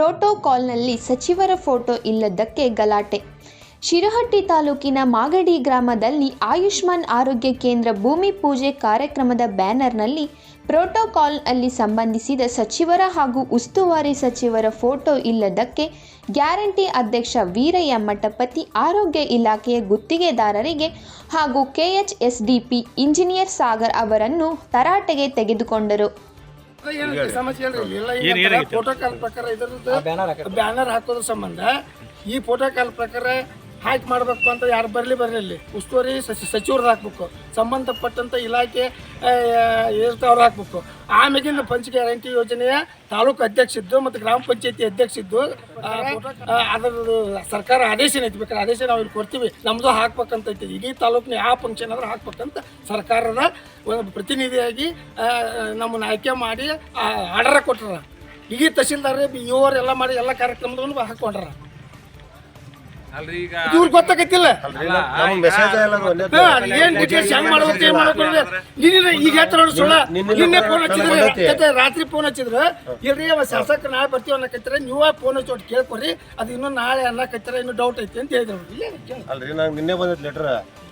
ಪ್ರೋಟೋಕಾಲ್ನಲ್ಲಿ ಸಚಿವರ ಫೋಟೋ ಇಲ್ಲದ್ದಕ್ಕೆ ಗಲಾಟೆ. ಶಿರಹಟ್ಟಿ ತಾಲೂಕಿನ ಮಾಗಡಿ ಗ್ರಾಮದಲ್ಲಿ ಆಯುಷ್ಮಾನ್ ಆರೋಗ್ಯ ಕೇಂದ್ರ ಭೂಮಿ ಪೂಜೆ ಕಾರ್ಯಕ್ರಮದ ಬ್ಯಾನರ್ನಲ್ಲಿ ಪ್ರೋಟೋಕಾಲ್ನಲ್ಲಿ ಸಂಬಂಧಿಸಿದ ಸಚಿವರ ಹಾಗೂ ಉಸ್ತುವಾರಿ ಸಚಿವರ ಫೋಟೋ ಇಲ್ಲದಕ್ಕೆ ಗ್ಯಾರಂಟಿ ಅಧ್ಯಕ್ಷ ವೀರಯ್ಯ ಮಠಪತಿ, ಆರೋಗ್ಯ ಇಲಾಖೆಯ ಗುತ್ತಿಗೆದಾರರಿಗೆ ಹಾಗೂ ಕೆಎಚ್ಎಸ್ಡಿಪಿ ಇಂಜಿನಿಯರ್ ಸಾಗರ್ ಅವರನ್ನು ತರಾಟೆಗೆ ತೆಗೆದುಕೊಂಡರು. ಸಮಸ್ಯೆ ಹೇಳ್ರಿ? ಇಲ್ಲ ಫೋಟೋ ಕಾಲ್ ಪ್ರಕಾರ ಇದ್ರದ್ದು ಬ್ಯಾನರ್ ಹಾಕೋದ್ರ ಸಂಬಂಧ ಈ ಫೋಟೋ ಕಾಲ್ ಪ್ರಕಾರ ಹಾಕಿ ಮಾಡ್ಬೇಕು ಅಂತ ಯಾರು ಬರಲಿ ಬರಲಿ ಉಸ್ತುವಾರಿ ಸಚಿವರು ಸಚಿವ್ರದ್ದು ಹಾಕ್ಬೇಕು. ಸಂಬಂಧಪಟ್ಟಂತ ಇಲಾಖೆ ಇರ್ತಾವ್ರು ಹಾಕ್ಬೇಕು. ಆಮೇಗಿನ ಪಂಚ ಗ್ಯಾರಂಟಿ ಯೋಜನೆಯ ತಾಲೂಕು ಅಧ್ಯಕ್ಷ ಇದ್ದು ಮತ್ತು ಗ್ರಾಮ ಪಂಚಾಯತಿ ಅಧ್ಯಕ್ಷ ಇದ್ದು ಅದರ ಸರ್ಕಾರ ಆದೇಶ ಐತಿ ಬೇಕಾದ್ರೆ ಆದೇಶ ನಾವು ಇಲ್ಲಿ ಕೊಡ್ತೀವಿ. ನಮ್ಮದು ಹಾಕ್ಬೇಕಂತ ಇಡೀ ತಾಲೂಕಿನ ಯಾವ ಫಂಕ್ಷನ್ ಆದ್ರೂ ಹಾಕ್ಬೇಕಂತ ಸರ್ಕಾರದ ಒಂದು ಪ್ರತಿನಿಧಿಯಾಗಿ ನಮ್ಮನ್ನು ಆಯ್ಕೆ ಮಾಡಿ ಆರ್ಡರ್ ಕೊಟ್ಟರ ಇಡೀ ತಹಸೀಲ್ದಾರ್ ಇವರು ಎಲ್ಲ ಮಾಡಿ ಎಲ್ಲ ಕಾರ್ಯಕ್ರಮದ ಹಾಕೊಂಡ್ರ ಇವ್ರಿಗೆ ಗೊತ್ತಾಗತ್ತಿಲ್ಲ ಏನ್ ಡೀಟೇಲ್ಸ್ ಹೆಂಗ್ ಮಾಡ್ಬೇಕು ಏನ್ ಮಾಡ್ಬೇಕು ನಿನ್ನ ಈಗ ಹೇಳ್ತಾರ ನೋಡಿ ಸುಳ್ಳ. ನಿನ್ನೆ ಫೋನ್ ಹಚ್ಚಿದ್ರೆ. ಜೊತೆ ರಾತ್ರಿ ಫೋನ್ ಹಚ್ಚಿದ್ರೆ. ಇಲ್ರಿ ಅವ ಶಾಸಕ ನಾಳೆ ಬರ್ತೀವಿ ಅನ್ನಕತ್ತಿರ ನೀವ ಫೋನ್ ಹಚ್ಚಿ ಒಟ್ಟು ಕೇಳ್ಕೊರಿ. ಅದು ಇನ್ನೂ ನಾಳೆ ಅನ್ನಕತ್ತಿರ ಇನ್ನು ಡೌಟ್ ಐತಿ ಅಂತ ಹೇಳಿದ್ರು ಅವ್ರು. ಅಲ್ರಿ ನಂಗೆ ನಿನ್ನೆ ಬಂದೈತಿ ಲೆಟರ್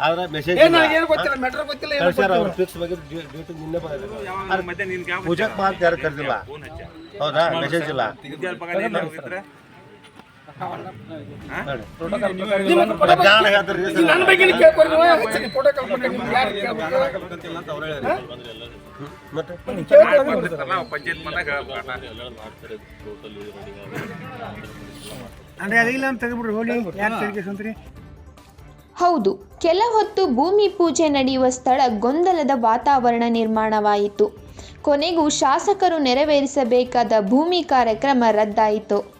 ಆದ್ರೆ ಮೆಸೇಜ್ ಏನ್ ಗೊತ್ತಿಲ್ಲ ಮೆಟ್ರೋ ಗೊತ್ತಿಲ್ಲ ಏನು ಕಳ್ಸ್ಯಾರ ಗೊತ್ತಿಲ್ಲ. ಫಿಕ್ಸ್ ಬಗ್ಗೆ ಡ್ಯೂಟಿ ನಿನ್ನೆ ಬಂದೈತಿ ಯಾವಾಗ ಮತ್ತೆ ನಿನ್ ಯಾವ ಪೂಜಾಕ್ ಮಾತ್ರ ಯಾರು ಕರೆದಿಲ್ಲ. ಹೌದಾ? ಮೆಸೇಜ್ ಇಲ್ಲ. ಹೌದು, ಕೆಲ ಹೊತ್ತು ಭೂಮಿ ಪೂಜೆ ನಡೆಯುವ ಸ್ಥಳ ಗೊಂದಲದ ವಾತಾವರಣ ನಿರ್ಮಾಣವಾಯಿತು. ಕೊನೆಗೂ ಶಾಸಕರು ನೆರವೇರಿಸಬೇಕಾದ ಭೂಮಿ ಕಾರ್ಯಕ್ರಮ ರದ್ದಾಯಿತು.